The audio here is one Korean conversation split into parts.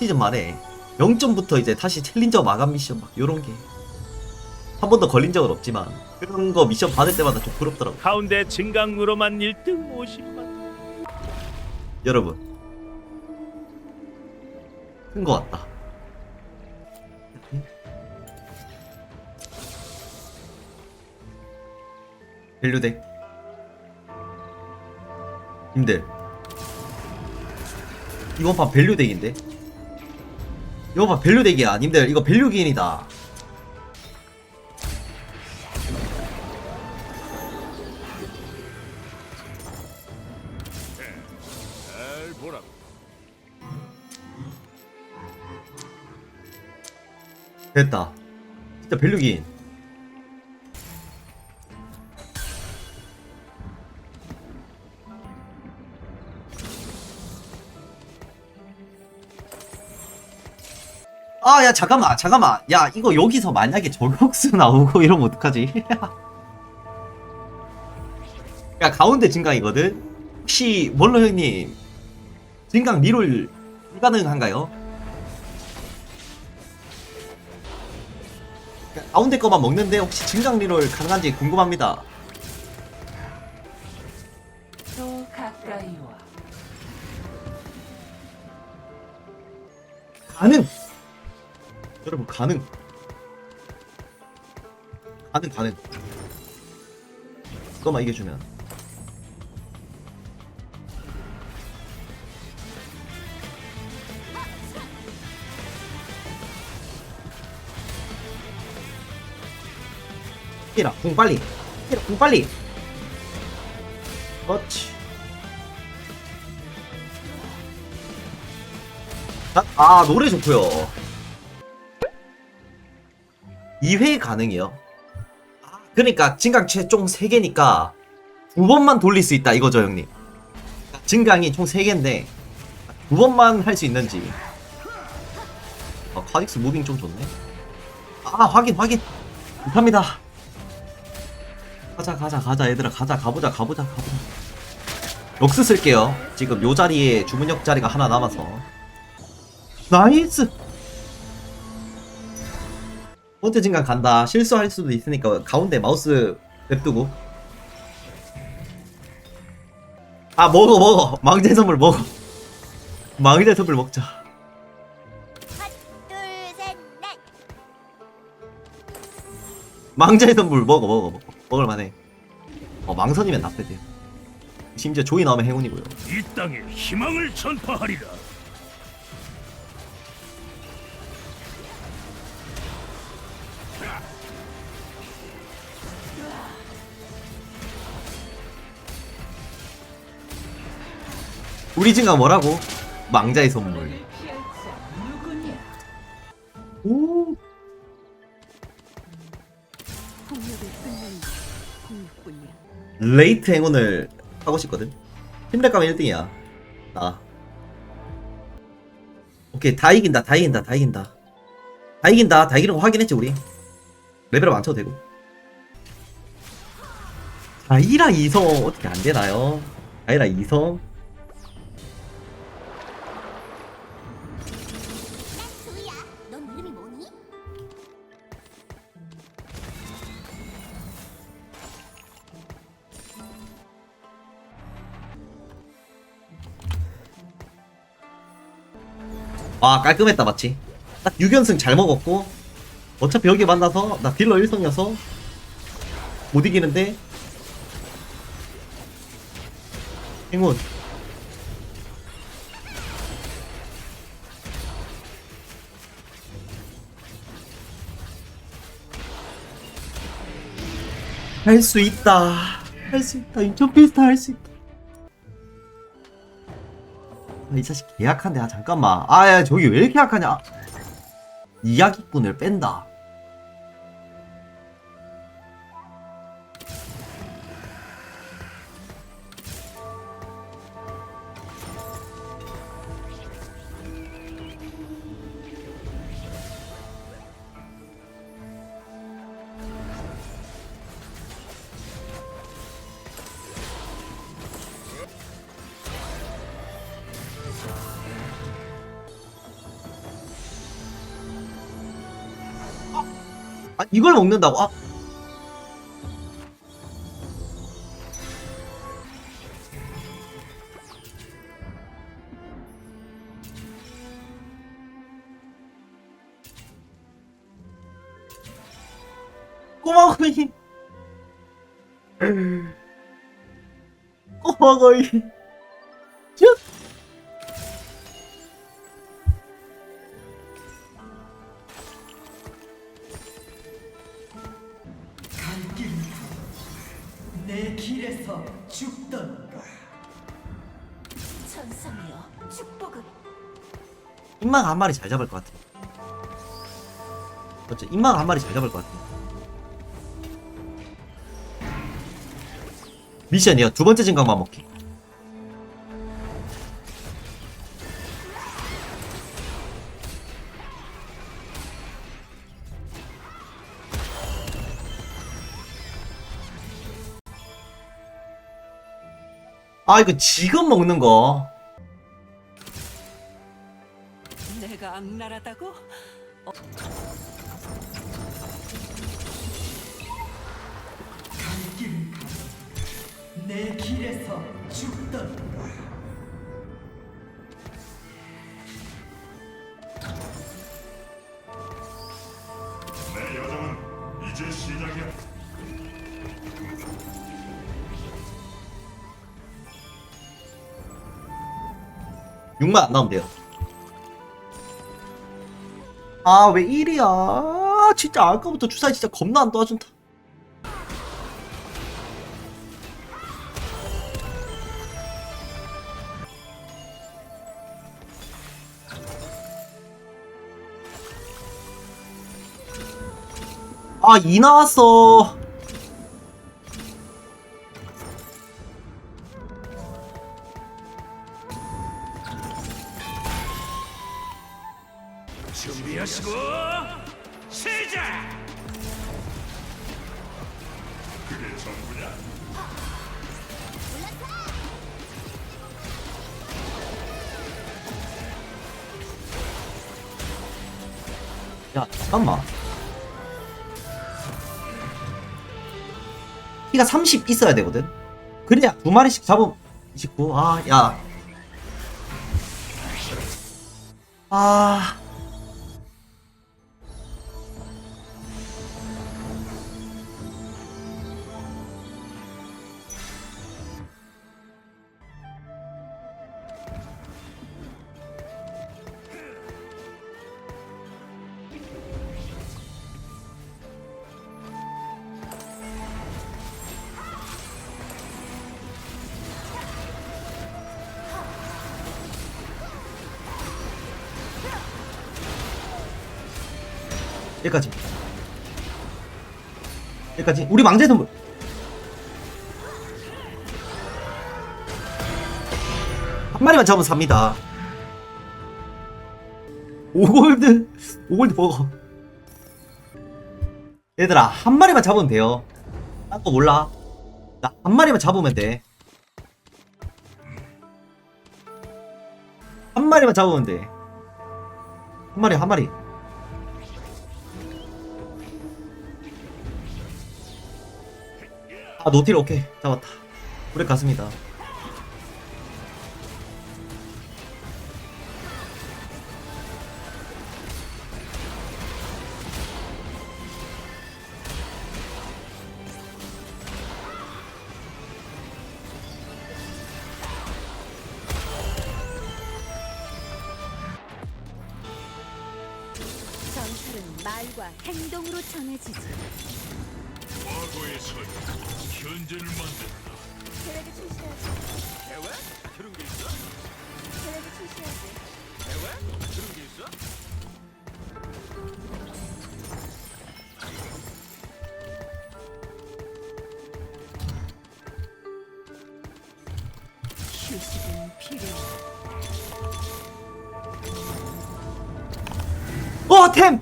시즌 말에 0점부터 이제 다시 챌린저 마감 미션 막 요런 게 한 번도 걸린 적은 없지만 그런 거 미션 받을 때마다 좀 부럽더라고 가운데 진강으로만 1등 50만. 여러분 큰 거 같다. 밸류덱 님들. 이번 판 밸류덱인데 이번 판 밸류덱이야 님들 이거 밸류 기인이다. 잘 보라 됐다. 진짜 밸류 기인 아, 야, 잠깐만, 잠깐만. 야, 이거 여기서 만약에 저격수 나오고 이러면 어떡하지? 야, 가운데 진강이거든? 혹시, 몰로 형님, 진강 리롤 불가능한가요? 가운데 거만 먹는데 혹시 진강 리롤 가능한지 궁금합니다. 또 가까이 와. 가능! 여러분, 가능. 가능, 가능. 그거만 이겨주면. 히라, 공 빨리. 히라, 공 빨리. 그렇지. 아, 아, 노래 좋고요 2회 가능해요. 아, 그러니까 진강 최종 3개니까 두 번만 돌릴 수 있다 이거죠, 형님. 진강이 총 3개인데 두 번만 할 수 있는지. 아, 카딕스 무빙 좀 좋네. 아, 확인, 확인. 감사합니다. 가자, 가자, 가자, 얘들아, 가자, 가보자, 가보자, 가보자. 럭스 쓸게요. 지금 요 자리에 주문력 자리가 하나 남아서. 나이스! 번째 진강 간다. 실수할 수도 있으니까 가운데 마우스 냅두고. 아, 먹어, 먹어. 망제 선물 먹어. 망제 선물 먹자. 망제 선물 먹어, 먹어, 먹어. 먹을만해. 어, 망선이면 나쁘대. 심지어 조이 나오면 행운이고요. 이 땅에 희망을 전파하리라 우리 진강 뭐라고? 망자의 선물. 오. 레이트 행운을 하고 싶거든. 힘들 가면 1등이야. 나. 오케이 다 이긴다 다 이긴다 다 이긴다 다 이긴다 다 이기는 거 확인했지 우리 레벨업 안 쳐도 되고 자이라 2성 어떻게 안 되나요? 자이라 2성 아 깔끔했다 맞지? 딱 6연승 잘 먹었고 어차피 여기 만나서 나 딜러 1성이어서 못 이기는데. 행운. 할 수 있다. 할 수 있다. 인천 피스타 할 수 있다 아, 이 자식 계약한데 아 잠깐만. 아야 저기 왜 이렇게 약하냐? 이야기꾼을 뺀다 이걸 먹는다고? 아. 꼬마거이 꼬마거이 천상이여 축복을 인망 한 마리 잘 잡을 것 같아. 어째 인망 한 마리 잘 잡을 것 같아. 미션이요. 두 번째 진강만 먹기. 아 이거 지금 먹는 거. 내가 악랄하다고? 갈길 내 길에서 죽던 6만 안 나오면 돼요. 아, 왜 1이야? 진짜 아까부터 주사위 진짜 겁나 안 도와준다. 아, 2 나왔어. 야, 잠깐만. 키가 30 있어야 되거든? 그래야 두 마리씩 잡으면 29. 아, 야. 아. 여기까지. 여기까지. 우리 망제 선물. 한 마리만 잡으면 삽니다. 5골드, 5골드 버거. 얘들아, 한 마리만 잡으면 돼요. 딴 거 몰라. 나 한 마리만 잡으면 돼. 한 마리만 잡으면 돼. 한 마리, 한 마리. 아 노틸 오케이 잡았다 불에 갔습니다 말과 행동으로 전해지지 과거의 설 현재를 만든다. 계획을 출시하지 대회? 그런 게 있어? 계획을 출시하지 대회? 그런 게 있어? 휴식은 필요 어 템!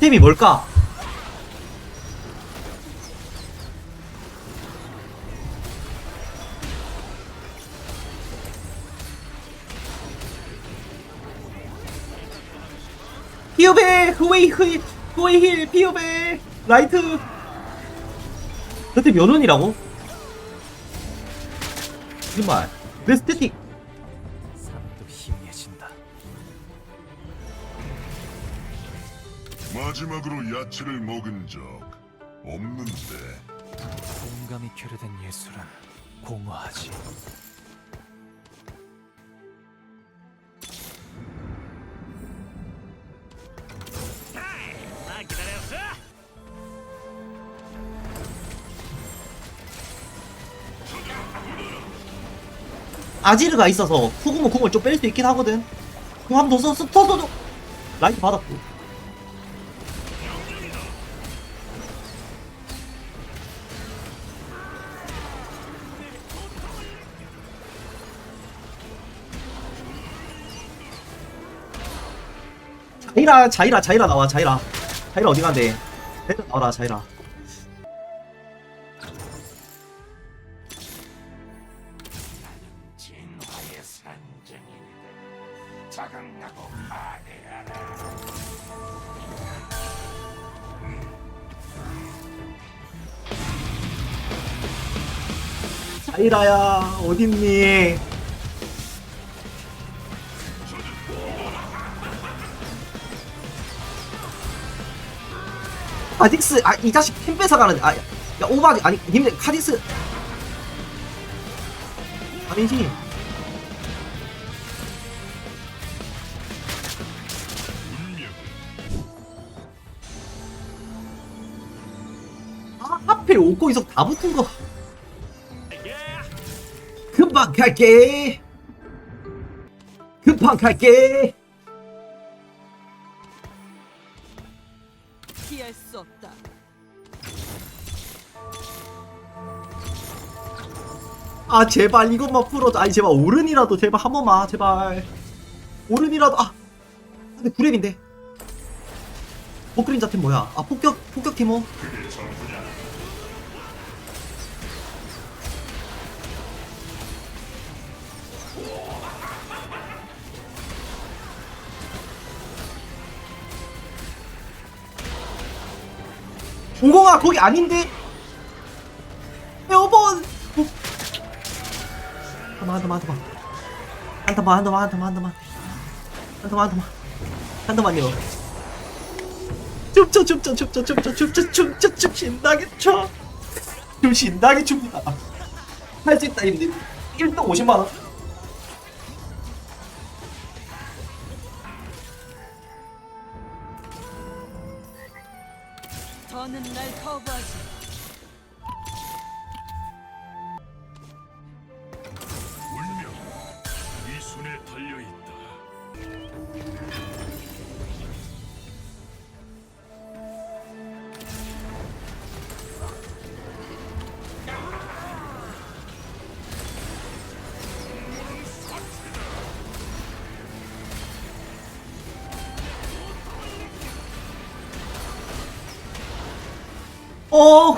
템이 뭘까? 피오벨! 후웨이 힐! 후웨이 힐! 피오벨! 라이트! 저때 면원이라고? 이말 내 스태틱 마지막으로 야채를 먹은 적 없는데 공감이 결여된 예술은 공허하지. 기다렸어? 아지르가 있어서 쿠구모 궁을 좀 뺄 수 있긴 하거든 궁 한번 더 써서 써서 라이트 받았고 자이라 자이라 자이라 나와 자이라. 자이라 어디 간대 데려 나와라 자이라. 자이라야 어딨니 카딕스 아 이 자식 템 뺏어가는데 아야 오바디 아니 님들 카딕스. 아니지. 아 하필 오코 이석 다 붙은 거. 금방 갈게. 금방 갈게 아 제발 이것만 풀어줘. 아니 제발 오른이라도 제발 한 번만 제발. 오른이라도 아! 근데 구랩인데. 포크린자 팀 뭐야? 아 폭격 폭격 팀어 오공아 거기 아닌데? 여번 한타만 한타만 한타만 한타만 한타만 한타만 한타만 한타만 한타만 한타만요 춤춰 춤춰 춤춰 춤춰 춤춰 춤춰 춤 신나게 춰춤 신나게 춥니다. 할 수 있다 이분들 1등 50만원. 더는 날 거부하지.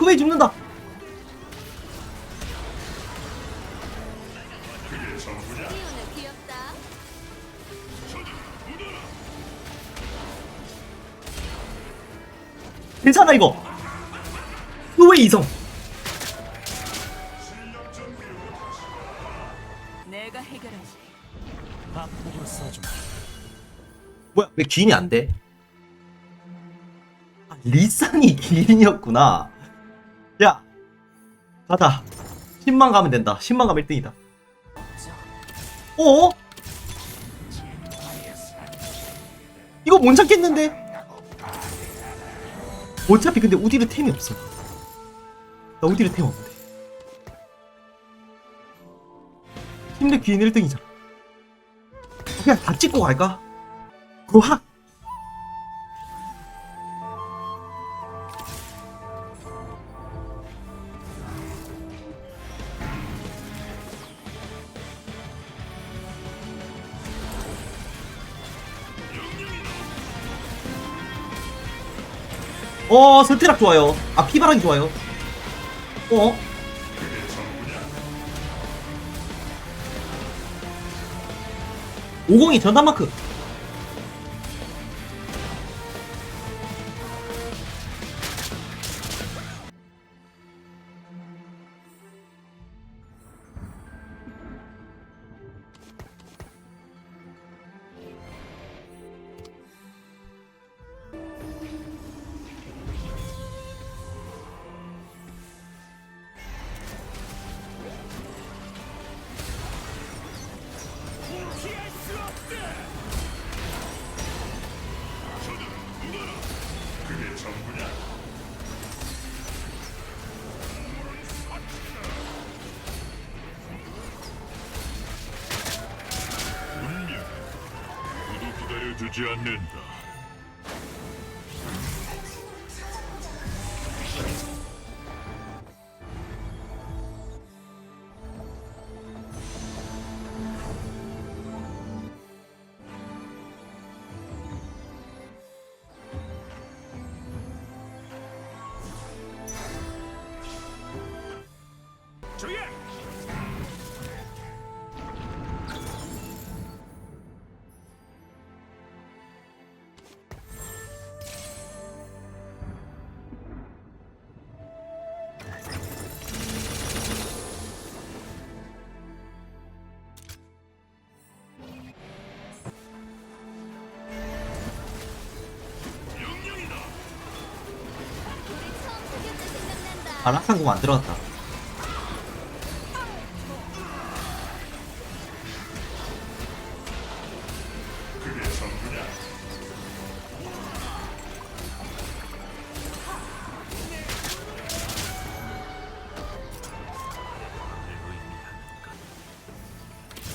어 그왜 죽는다. 괜찮아 이거 왜 이성 내가 해결하지. 뭐야 왜 기인이 안 돼? 아, 리산이 기인이었구나 야 가자 10만 가면 된다 10만 가면 1등이다 어? 이거 못 찾겠는데? 어차피 근데 우디르 템이 없어 나 우디르 템 없는데 힘내 귀인 1등이잖아 그냥 다 찍고 갈까? 우와 어 스트락 좋아요. 아 피바람이 좋아요. 어? 오공이 전담마크 두지 않는다. 아 낙상공 안 들어갔다?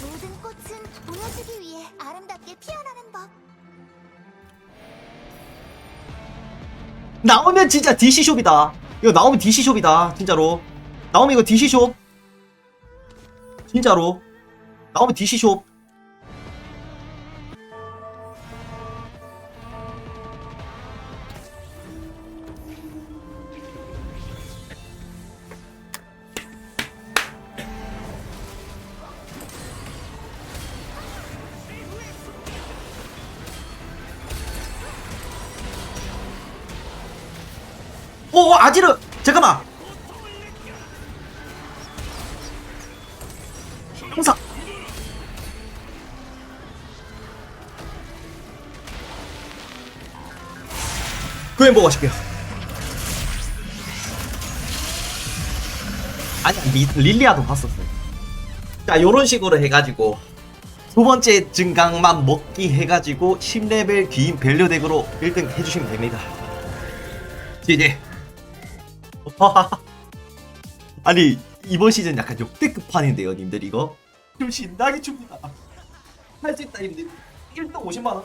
모든 꽃은 보여주기 위해 아름답게 피어나는 법. 나오면 진짜 DC숍이다 이거 나오면 DC숍이다 진짜로. 나오면 이거 DC숍 진짜로. 나오면 DC숍 아지르 잠깐만. 형사. 그 햄버거 시켜요. 아니 리, 릴리아도 봤었어요. 자 요런 식으로 해가지고 두 번째 증강만 먹기 해가지고 10레벨 귀인 밸류덱으로 1등 해주시면 됩니다. 이제 아니 이번 시즌 약간 역대급 판인데요 님들 이거? 좀 신나게 춥니다. 할 수 있다 님들 1등 50만원